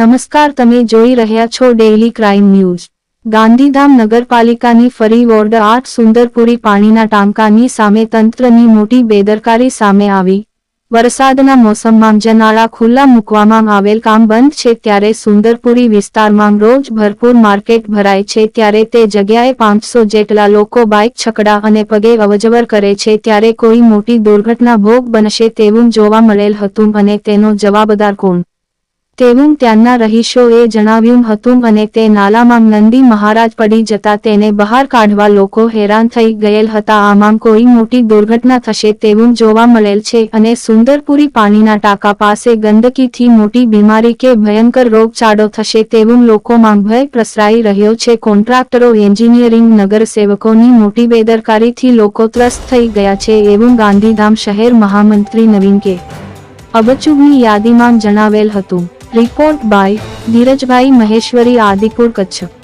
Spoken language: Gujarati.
નમસ્કાર, તમે જોઈ રહ્યા છો ડેઇલી ક્રાઇમ ન્યૂઝ ગાંધીધામ નગરપાલિકાની ફરી વોર્ડ આઠ સુંદરપુરી પાણીના ટાંકાની સામે તંત્રની મોટી બેદરકારી સામે આવી. વરસાદના મોસમમાં જનાળા ખુલ્લા મૂકવામાં આવેલ કામ બંધ છે ત્યારે સુંદરપુરી વિસ્તારમાં રોજ ભરપૂર માર્કેટ ભરાય છે ત્યારે તે જગ્યાએ પાંચસો જેટલા લોકો બાઇક છકડા અને પગે અવજવર કરે છે ત્યારે કોઈ મોટી દુર્ઘટના ભોગ બનશે તેવું જોવા મળેલ હતું અને તેનો જવાબદાર કોણ? તેવું ત્યાંના રહીશોએ જણાવ્યું હતું અને તે નાલામાં નંદી મહારાજ પડી જતા તેને બહાર કાઢવા લોકો હેરાન થઈ ગયેલ હતા. આમાં કોઈ મોટી દુર્ઘટના થશે તેવું જોવા મળેલ છે અને સુંદરપુરી પાણીના ટાંકા પાસે ગંદકીથી મોટી બીમારી કે ભયંકર રોગચાળો થશે તેવું લોકોમાં ભય પ્રસરાઈ રહ્યો છે. કોન્ટ્રાક્ટરો, એન્જિનિયરિંગ નગરસેવકોની મોટી બેદરકારીથી લોકો ત્રસ્ત થઈ ગયા છે એવું ગાંધીધામ શહેર મહામંત્રી નવીન કે અબચુગની યાદીમાં જણાવેલ હતું. Report by Dhirajbhai Maheshwari Adipur Kutch